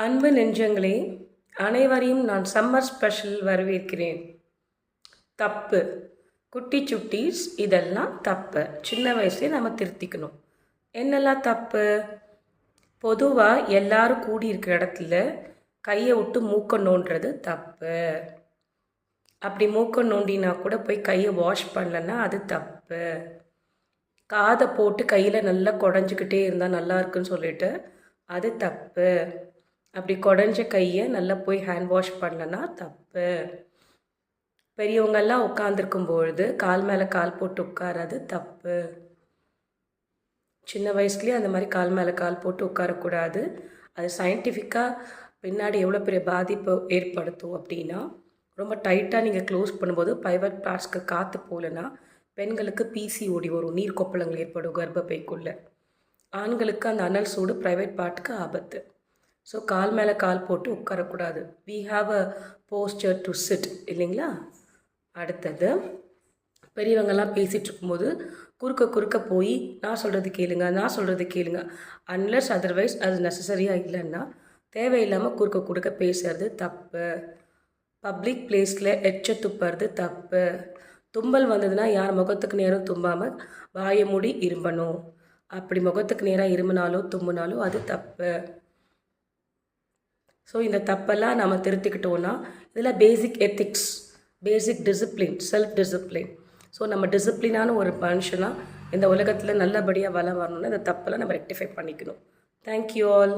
அன்பு நெஞ்சங்களே அனைவரையும் நான் சம்மர் ஸ்பெஷல் வரவேற்கிறேன். தப்பு குட்டி சுட்டீஸ் இதெல்லாம் தப்பு. சின்ன வயசுலேயே நம்ம திருத்திக்கணும். என்னெல்லாம் தப்பு? பொதுவாக எல்லாரும் கூடி இருக்கிற இடத்துல கையை விட்டு மூக்க நோண்டுறது தப்பு. அப்படி மூக்க நோண்டினா கூட போய் கையை வாஷ் பண்ணலன்னா அது தப்பு. காதை போட்டு கையில் நல்லா குடஞ்சிக்கிட்டே இருந்தால் நல்லா இருக்குன்னு சொல்லிட்டு அது தப்பு. அப்படி குடஞ்ச கையை நல்லா போய் ஹேண்ட் வாஷ் பண்ணலன்னா தப்பு. பெரியவங்கெல்லாம் உட்காந்துருக்கும் பொழுது கால் மேலே கால் போட்டு உட்காராது தப்பு. சின்ன வயசுலேயே அந்த மாதிரி கால் மேலே கால் போட்டு உட்காரக்கூடாது. அது சயின்டிஃபிக்காக பின்னாடி எவ்வளோ பெரிய பாதிப்பு ஏற்படுத்தும் அப்படின்னா ரொம்ப டைட்டாக நீங்கள் க்ளோஸ் பண்ணும்போது பைவட் பார்ட்ஸ்க்கு காற்று போகலன்னா பெண்களுக்கு பிசிஓடி வரும் நீர் கொப்பளங்கள் ஏற்படும் கர்ப்பப்பைக்குள்ளே. ஆண்களுக்கு அந்த அனல் சூடு ப்ரைவேட் பார்ட்டுக்கு ஆபத்து. ஸோ கால் மேலே கால் போட்டு உட்காரக்கூடாது. We have a posture to sit இல்லைங்களா? அடுத்தது பெரியவங்கெல்லாம் பேசிகிட்டு இருக்கும்போது குறுக்க குறுக்க போய் நான் சொல்கிறது கேளுங்க நான் சொல்கிறது கேளுங்க. அன்லஸ் அதர்வைஸ் அது நெசசரியாக இல்லைன்னா தேவையில்லாமல் குறுக்க குறுக்க பேசுறது தப்பு. பப்ளிக் பிளேஸில் எச்ச துப்புறது தப்பு. தும்பல் வந்ததுன்னா யார் முகத்துக்கு நேரம் தும்பாமல் வாயை மூடி இரும்பணும். அப்படி முகத்துக்கு நேராக இருமுனாலோ தும்முனாலோ அது தப்பு. ஸோ இந்த தப்பெல்லாம் நம்ம திருத்திக்கிட்டோன்னா இதில் basic ethics basic discipline self discipline so நம்ம டிசிப்ளினான ஒரு மனுஷனாக இந்த உலகத்தில் நல்லபடியாக வளம் வரணும்னா இந்த தப்பெல்லாம் நம்ம ரெக்டிஃபை பண்ணிக்கணும். Thank you all